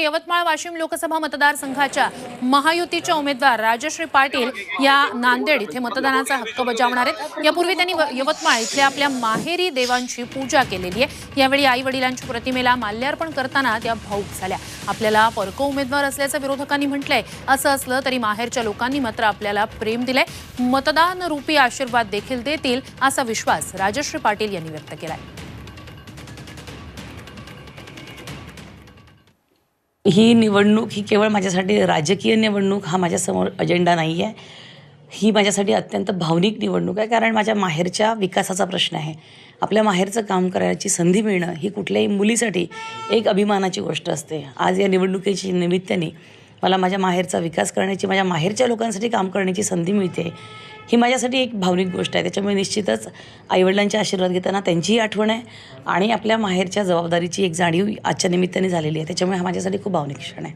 यवतमाळ वाशिम लोकसभा मतदारसंघाच्या महायुतीच्या उमेदवार राजश्री पाटील या नांदेड इथे मतदानाचा हक्क बजावणार आहेत. यापूर्वी त्यांनी यवतमाळ इथल्या आपल्या माहेरी देवांची पूजा केलेली आहे. यावेळी आई वडिलांच्या प्रतिमेला माल्यार्पण करताना त्या भाऊक झाल्या. आपल्याला परको उमेदवार असल्याचं विरोधकांनी म्हटलंय. असं असलं तरी माहेरच्या लोकांनी मात्र आपल्याला प्रेम दिलंय. मतदान रूपी आशीर्वाद देखील देतील असा विश्वास राजश्री पाटील यांनी व्यक्त केलाय. ही निवडणूक ही केवळ माझ्यासाठी राजकीय निवडणूक हा माझ्यासमोर अजेंडा नाही आहे ही माझ्यासाठी अत्यंत भावनिक निवडणूक आहे कारण माझ्या माहेरच्या विकासाचा प्रश्न आहे. आपल्या माहेरचं काम करायची संधी मिळणं ही कुठल्याही मुलीसाठी एक अभिमानाची गोष्ट असते. आज या निवडणुकीची निमित्ताने मला माझ्या माहेरचा विकास करण्याची माझ्या माहेरच्या लोकांसाठी काम करण्याची संधी मिळते ही माझ्यासाठी एक भावनिक गोष्ट आहे. त्याच्यामुळे निश्चितच आईवडिलांचे आशीर्वाद घेताना त्यांचीही आठवण आहे आणि आपल्या माहेरच्या जबाबदारीची एक जाणीव आजच्या निमित्ताने झालेली आहे. त्याच्यामुळे हा माझ्यासाठी खूप भावनिक क्षण आहे.